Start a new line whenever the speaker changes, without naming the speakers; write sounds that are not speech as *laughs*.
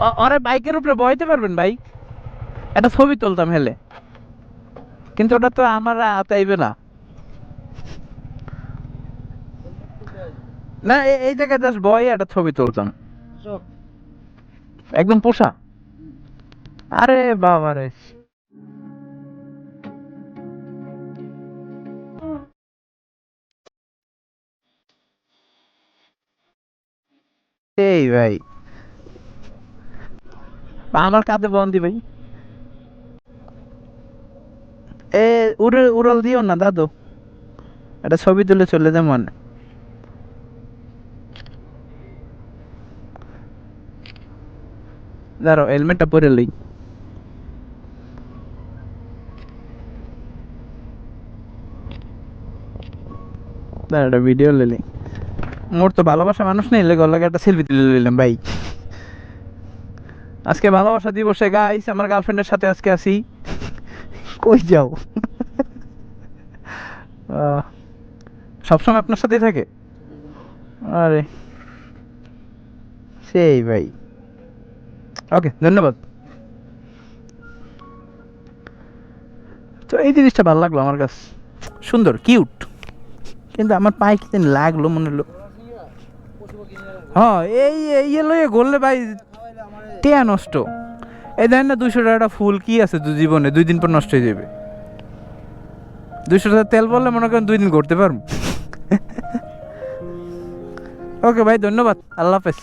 ওরে বাইকের উপরে বইতে পারবেন ভাই। একটা ছবি তুলতাম হেলে। কিন্তু ওটা তো আমার আতাইবে না। না এই জায়গায় জাস্ট বয় একটা ছবি তুলতাম। একদম পোষা। আরে বাবা রে। এই ভাই। আমার কাঁধে বন্দি ভাই। এ, উড়ে, উড়াল দিও না, দাদু। একটা ছবি তুলে চলে যেমন দাঁড়াও হেলমেটটা পরে লই। দাঁড়া ভিডিও লিলি মোর তো ভালোবাসা মানুষ নেই, লাগে একটা সেলফি তুলে নিলাম ভাই। আজকে ভালোবাসা দিবসে গাইস আমার গার্লফ্রেন্ডের সাথে আজকে আসি কই যাও? সবসময় আপনার সাথেই থাকে? আরে, সেই ভাই। ওকে ধন্যবাদ। তো এই জিনিসটা ভালো লাগল আমার কাছে। সুন্দর কিউট কিন্তু আমার পায়ে কি লাগল মনে হলো। হ্যাঁ এই ইয়ে লইয়ে গড়লে ভাই টেয়া নষ্ট। এ দেখেন না দুইশো টাকাটা ফুল কি আছে দু জীবনে, দুই দিন পর নষ্ট হয়ে যাবে। দুইশো টাকা তেল বললে মনে করেন দুই দিন করতে পারব। *laughs* ওকে ভাই, ধন্যবাদ। আল্লাহ হাফেজ।